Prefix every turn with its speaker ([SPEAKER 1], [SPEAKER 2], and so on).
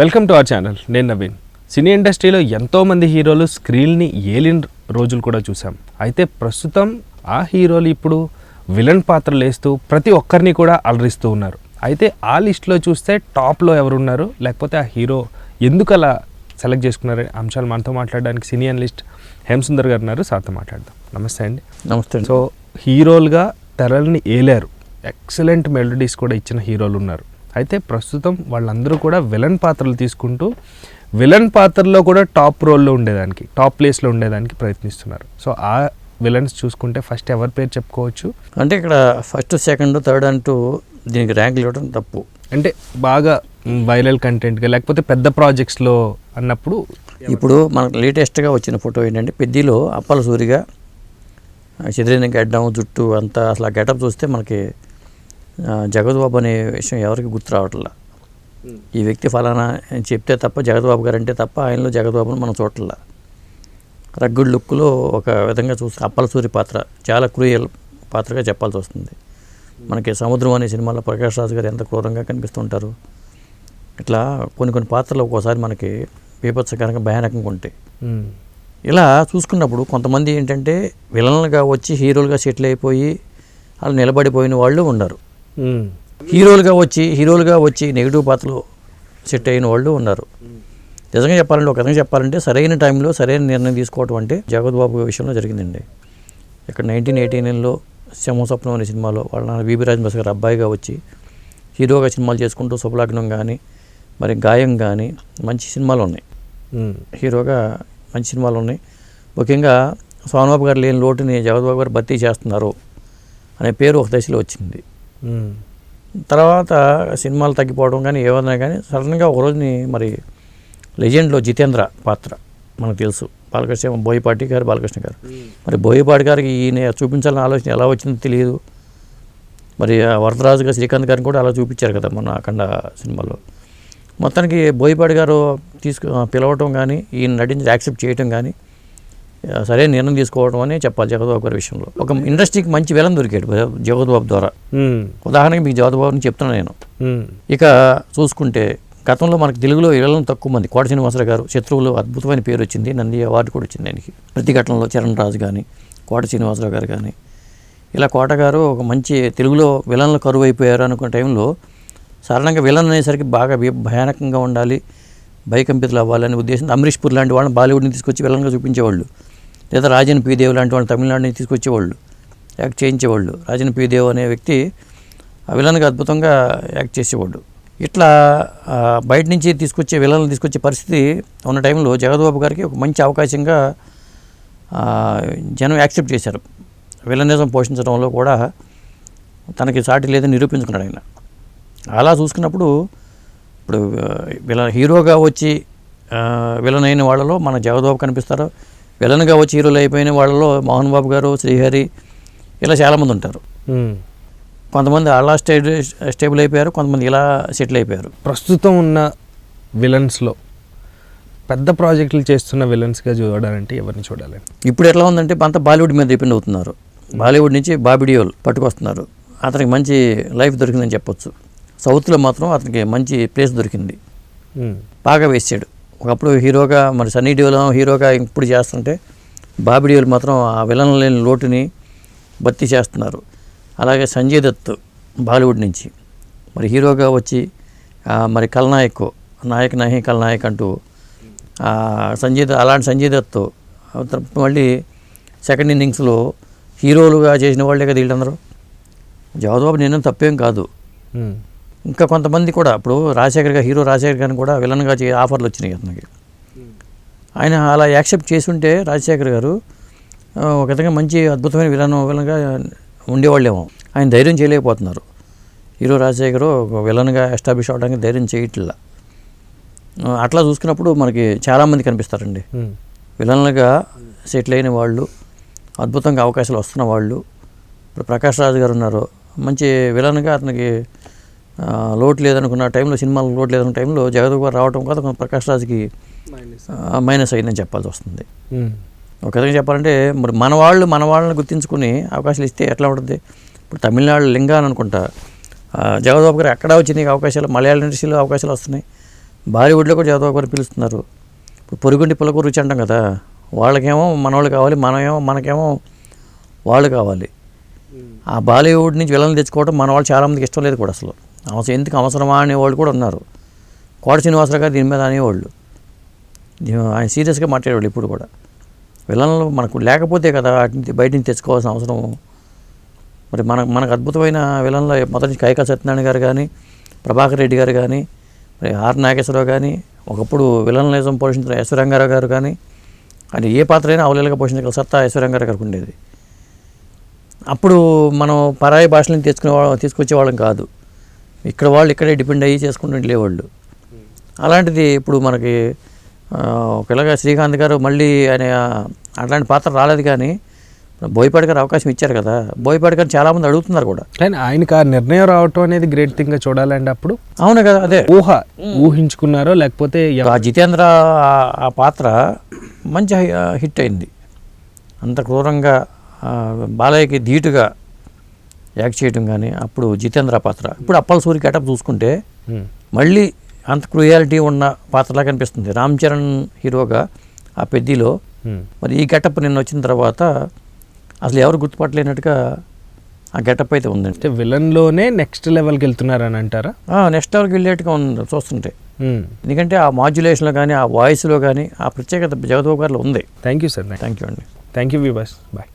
[SPEAKER 1] Welcome to our channel నేను నవీన్. సినీ ఇండస్ట్రీలో ఎంతోమంది హీరోలు స్క్రీన్ని ఏలిన రోజులు కూడా చూసాం అయితే ప్రస్తుతం ఆ హీరోలు ఇప్పుడు విలన్ పాత్రలు వేస్తూ ప్రతి ఒక్కరిని కూడా అలరిస్తూ ఉన్నారు. అయితే ఆ లిస్ట్లో చూస్తే టాప్లో ఎవరున్నారు? లేకపోతే ఆ హీరో ఎందుకు అలా సెలెక్ట్ చేసుకున్నారు? అంశాలు మనతో మాట్లాడడానికి సినీ అనలిస్ట్ హేమసుందర్ గారు ఉన్నారు. సార్తో మాట్లాడదాం. నమస్తే అండి.
[SPEAKER 2] నమస్తే
[SPEAKER 1] సో హీరోలుగా తెరల్ని ఏలారు. ఎక్సలెంట్ మెలోడీస్ కూడా ఇచ్చిన హీరోలు ఉన్నారు. అయితే ప్రస్తుతం వాళ్ళందరూ కూడా విలన్ పాత్రలు తీసుకుంటూ విలన్ పాత్రలో కూడా టాప్ రోల్లో ఉండేదానికి టాప్ ప్లేస్లో ఉండేదానికి ప్రయత్నిస్తున్నారు. సో ఆ విలన్స్ చూసుకుంటే ఫస్ట్ ఎవరి పేరు చెప్పుకోవచ్చు?
[SPEAKER 2] అంటే ఇక్కడ ఫస్ట్ సెకండ్ థర్డ్ అంటూ దీనికి ర్యాంకులు ఇవ్వడం తప్పు.
[SPEAKER 1] అంటే బాగా వైరల్ కంటెంట్గా లేకపోతే పెద్ద ప్రాజెక్ట్స్లో అన్నప్పుడు
[SPEAKER 2] ఇప్పుడు మనకు లేటెస్ట్గా వచ్చిన ఫోటో ఏంటంటే పెద్దిలో అప్పల సూరిగా చెదిరిన గడ్డం జుట్టు అంతా అసలు ఆ గెటప్ చూస్తే మనకి జగద్బాబు అనే విషయం ఎవరికి గుర్తు రావట్లా? ఈ వ్యక్తి ఫలానా చెప్తే తప్ప జగద్బాబు గారు అంటే తప్ప ఆయనలో జగద్బాబును మనం చూడట్లా. రగ్గుడ్ లుక్లో ఒక విధంగా చూస్తే అప్పల సూరి పాత్ర చాలా క్రూయల్ పాత్రగా చెప్పాల్సి వస్తుంది. మనకి సముద్రం అనే సినిమాలో ప్రకాష్ రాజు గారు ఎంత క్రూరంగా కనిపిస్తుంటారు? ఇట్లా కొన్ని కొన్ని పాత్రలు ఒక్కోసారి మనకి బీభత్సకరంగా భయానకంగా ఉంటాయి. ఇలా చూసుకున్నప్పుడు కొంతమంది ఏంటంటే విలన్లుగా వచ్చి హీరోలుగా సెటిల్ అయిపోయి వాళ్ళు నిలబడిపోయిన వాళ్ళు ఉన్నారు. హీరోలుగా వచ్చి హీరోలుగా వచ్చి నెగిటివ్ పాత్రలు సెట్ అయిన వాళ్ళు ఉన్నారు. నిజంగా చెప్పాలంటే ఒక విధంగా చెప్పాలంటే సరైన టైంలో సరైన నిర్ణయం తీసుకోవటం అంటే జగత్ బాబు విషయంలో జరిగిందండి. ఇక్కడ నైన్టీన్ ఎయిటీ నైన్లో సింహస్వప్నం అనే సినిమాలో వాళ్ళ నాన్న బీబీ రాజమస్ గారు అబ్బాయిగా వచ్చి హీరోగా సినిమాలు చేసుకుంటూ శుభలగ్నం కానీ మరి గాయం కానీ మంచి సినిమాలు ఉన్నాయి. హీరోగా మంచి సినిమాలు ఉన్నాయి. ముఖ్యంగా సోనబాబు గారు లేని లోటుని జగద్బాబు గారు భర్తీ చేస్తున్నారు అనే పేరు ఒక దశలో వచ్చింది. తర్వాత సినిమాలు తగ్గిపోవడం కానీ ఏమన్నా కానీ సడన్గా ఒక రోజుని మరి లెజెండ్లో జితేంద్ర పాత్ర మనకు తెలుసు. బాలకృష్ణ బోయపాటి గారు బాలకృష్ణ గారు. మరి బోయపాటి గారికి ఈయన చూపించాలన్న ఆలోచన ఎలా వచ్చిందో తెలియదు. మరి వరదరాజు గారు శ్రీకాంత్ గారిని కూడా అలా చూపించారు కదా మన అఖండ సినిమాలో. మొత్తానికి బోయపాటి గారు తీసుకు పిలవటం కానీ ఈయన నటించి యాక్సెప్ట్ చేయటం కానీ సరైన నిర్ణయం తీసుకోవడం అని చెప్పాలి జగద్బాబు గారి విషయంలో. ఒక ఇండస్ట్రీకి మంచి విలన్ దొరికాడు జగద్బాబు ద్వారా. ఉదాహరణకి మీకు జగద్బాబుని చెప్తున్నాను నేను. ఇక చూసుకుంటే గతంలో మనకు తెలుగులో విలన్ తక్కువ మంది కోట శ్రీనివాసరావు గారు శత్రువులు అద్భుతమైన పేరు వచ్చింది నంది అవార్డు కూడా వచ్చింది ఆయనకి. ప్రతిఘటనలో చరణ్ రాజు కానీ కోట శ్రీనివాసరావు గారు కానీ ఇలా కోట గారు ఒక మంచి తెలుగులో విలన్లు కరువు అయిపోయారు అనుకున్న టైంలో సాధారణంగా విలన్ అనేసరికి బాగా భయ- భయానకంగా ఉండాలి భయకంపితులు అవ్వాలనే ఉద్దేశంతో అమరీష్ పూర్ లాంటి వాళ్ళని బాలీవుడ్ని తీసుకొచ్చి విలన్గా చూపించేవాళ్ళు. లేదా రాజన్ పీదేవ్ లాంటి వాళ్ళని తమిళనాడుని తీసుకొచ్చేవాళ్ళు యాక్ట్ చేయించేవాళ్ళు. రాజన్ పీదేవ్ అనే వ్యక్తి ఆ విలన్గా అద్భుతంగా యాక్ట్ చేసేవాడు. ఇట్లా బయట నుంచి తీసుకొచ్చే విలన్లు తీసుకొచ్చే పరిస్థితి ఉన్న టైంలో జగద్బాబు గారికి ఒక మంచి అవకాశంగా జనం యాక్సెప్ట్ చేశారు. విలనిజం పోషించడంలో కూడా తనకి సాటి లేదని నిరూపించుకున్నాడు ఆయన. అలా చూసుకున్నప్పుడు ఇప్పుడు ఆ, విలన్ హీరోగా వచ్చి విలన్ అయిన వాళ్ళలో మన జగద్బాబు కనిపిస్తారు విలన్గా వచ్చి హీరోలు అయిపోయిన వాళ్ళలో మోహన్ బాబు గారు శ్రీహరి ఇలా చాలామంది ఉంటారు. కొంతమంది అలా స్టే స్టేబుల్ అయిపోయారు కొంతమంది ఇలా సెటిల్ అయిపోయారు.
[SPEAKER 1] ప్రస్తుతం ఉన్న విలన్స్లో పెద్ద ప్రాజెక్టులు చేస్తున్న విలన్స్గా చూడాలంటే ఎవరిని చూడాలి
[SPEAKER 2] ఇప్పుడు ఎట్లా ఉందంటే అంతా బాలీవుడ్ మీద డిపెండ్ అవుతున్నారు. బాలీవుడ్ నుంచి బాబిడియోల్ పట్టుకొస్తున్నారు. అతనికి మంచి లైఫ్ దొరికిందని చెప్పొచ్చు. సౌత్లో మాత్రం అతనికి మంచి ప్లేస్ దొరికింది. బాగా వేసాడు. ఒకప్పుడు హీరోగా మరి సన్నీ డియోల్ హీరోగా ఇప్పుడు చేస్తుంటే బాబీ డియోల్ మాత్రం ఆ విలన్ లేని లోటుని భర్తీ చేస్తున్నారు. అలాగే సంజయ్ దత్ బాలీవుడ్ నుంచి. మరి హీరోగా వచ్చి మరి కల్నాయక్ నాయక్ నహి కల్నాయక్ అంటూ సంజయ్ దత్ అలాంటి సంజయ్ దత్ మళ్ళీ సెకండ్ ఇన్నింగ్స్లో హీరోలుగా చేసిన వాళ్ళే కదా వీళ్ళందరూ. జవదాబు నేను తప్పేం కాదు. ఇంకా కొంతమంది కూడా ఇప్పుడు రాజశేఖర్ గారు హీరో రాజశేఖర్ గారిని కూడా విలన్గా చే ఆఫర్లు వచ్చినాయి అతనికి. ఆయన అలా యాక్సెప్ట్ చేసుంటే రాజశేఖర్ గారు ఒక విధంగా మంచి అద్భుతమైన విలన్ విలన్గా ఉండేవాళ్ళేమో. ఆయన ధైర్యం చేయలేకపోతున్నారు. హీరో రాజశేఖర్ ఒక విలన్గా ఎస్టాబ్లిష్ అవడానికి ధైర్యం చేయట్లా. అట్లా చూసుకున్నప్పుడు మనకి చాలామంది కనిపిస్తారండి. విలన్లుగా సెటిల్ అయిన వాళ్ళు అద్భుతంగా అవకాశాలు వస్తున్న వాళ్ళు ఇప్పుడు ప్రకాష్ రాజు గారు ఉన్నారు. మంచి విలన్గా అతనికి లోటు లేదనుకున్న టైంలో సినిమాలకు లోటు లేదనుకున్న టైంలో జగద్ గారు రావడం కొంచెం ప్రకాష్ రాజుకి మైనస్ అయిందని చెప్పాల్సి వస్తుంది.
[SPEAKER 1] మ్మ్.
[SPEAKER 2] ఒక విధంగా చెప్పాలంటే మరి మన వాళ్ళు మన వాళ్ళని గుర్తించుకుని అవకాశాలు ఇస్తే ఎట్లా ఉంటుంది? ఇప్పుడు తమిళనాడు లింగా అని అనుకుంటా ఆ, జగద్బాబు గారు ఎక్కడ వచ్చి నీకు అవకాశాలు మలయాళ ఇండస్ట్రీలో అవకాశాలు వస్తున్నాయి. బాలీవుడ్లో కూడా జగదాబు గారు పిలుస్తున్నారు. ఇప్పుడు పొరుగుండి పులకు రుచి అంటాం కదా వాళ్ళకేమో మనవాళ్ళు కావాలి మనమేమో మనకేమో వాళ్ళు కావాలి. ఆ బాలీవుడ్ నుంచి విలన్లు తెచ్చుకోవడం మన వాళ్ళు చాలామందికి ఇష్టం లేదు కూడా అసలు. అవసరం ఎందుకు అవసరమా అనేవాళ్ళు కూడా ఉన్నారు. కోట శ్రీనివాసరావు గారు దీని మీద అనేవాళ్ళు. ఆయన సీరియస్గా మాట్లాడేవాళ్ళు ఇప్పుడు కూడా. విలన్లు మనకు లేకపోతే కదా వాటిని బయట నుంచి తెచ్చుకోవాల్సిన అవసరం. మరి మన మనకు అద్భుతమైన విలన్ల మొదటి కైకా సత్యనారాయణ గారు కానీ ప్రభాకర్ రెడ్డి గారు కానీ మరి ఆర్ నాగేశ్వరరావు కానీ ఒకప్పుడు విలన్లిజం పోషించిన యశ్వరంగారావు గారు కానీ అది ఏ పాత్ర అయినా అవలీలగా పోషించగల సత్తా యశ్వరంగారావు గారికి ఉండేది. అప్పుడు మనం పరాయి భాషలను తీసుకునే వాళ్ళం తీసుకొచ్చే వాళ్ళం కాదు. ఇక్కడ వాళ్ళు ఇక్కడే డిపెండ్ అయ్యి చేసుకుంటూ లేవాళ్ళు. అలాంటిది ఇప్పుడు మనకి ఒకలాగా శ్రీకాంత్ గారు మళ్ళీ ఆయన అట్లాంటి పాత్ర రాలేదు కానీ బోయపాటి గారు అవకాశం ఇచ్చారు కదా. బోయపాటి గారు చాలామంది అడుగుతున్నారు కూడా.
[SPEAKER 1] కానీ ఆయనకి ఆ నిర్ణయం రావటం అనేది గ్రేట్ థింగ్గా చూడాలండి అప్పుడు
[SPEAKER 2] అవును కదా అదే.
[SPEAKER 1] ఊహ ఊహించుకున్నారో లేకపోతే
[SPEAKER 2] ఆ జితేంద్ర ఆ- పాత్ర మంచి హిట్ అయింది. అంత క్రూరంగా బాలయ్యకి ధీటుగా యాక్ట్ చేయడం కానీ అప్పుడు జితేంద్ర పాత్ర. ఇప్పుడు అప్పల సూరి గెటప్ చూసుకుంటే. మళ్ళీ అంత క్రూయాలిటీ ఉన్న పాత్రలా కనిపిస్తుంది. రామ్ చరణ్ హీరోగా ఆ పెద్దిలో. మరి ఈ గెటప్ నిన్న వచ్చిన తర్వాత అసలు ఎవరు గుర్తుపట్టలేనట్టుగా ఆ గెటప్ అయితే ఉందండి.
[SPEAKER 1] అంటే విలన్లోనే నెక్స్ట్ లెవెల్కి వెళ్తున్నారని అంటారా?
[SPEAKER 2] నెక్స్ట్ లెవెల్కి వెళ్ళేట్టుగా ఉంది చూస్తుంటే. ఎందుకంటే ఆ మాడ్యులేషన్లో కానీ ఆ వాయిస్లో కానీ ఆ ప్రత్యేకత జగదోగారిలో ఉంది.
[SPEAKER 1] Thank you sir.
[SPEAKER 2] Thank you అండి.
[SPEAKER 1] Thank you Vibhas bye.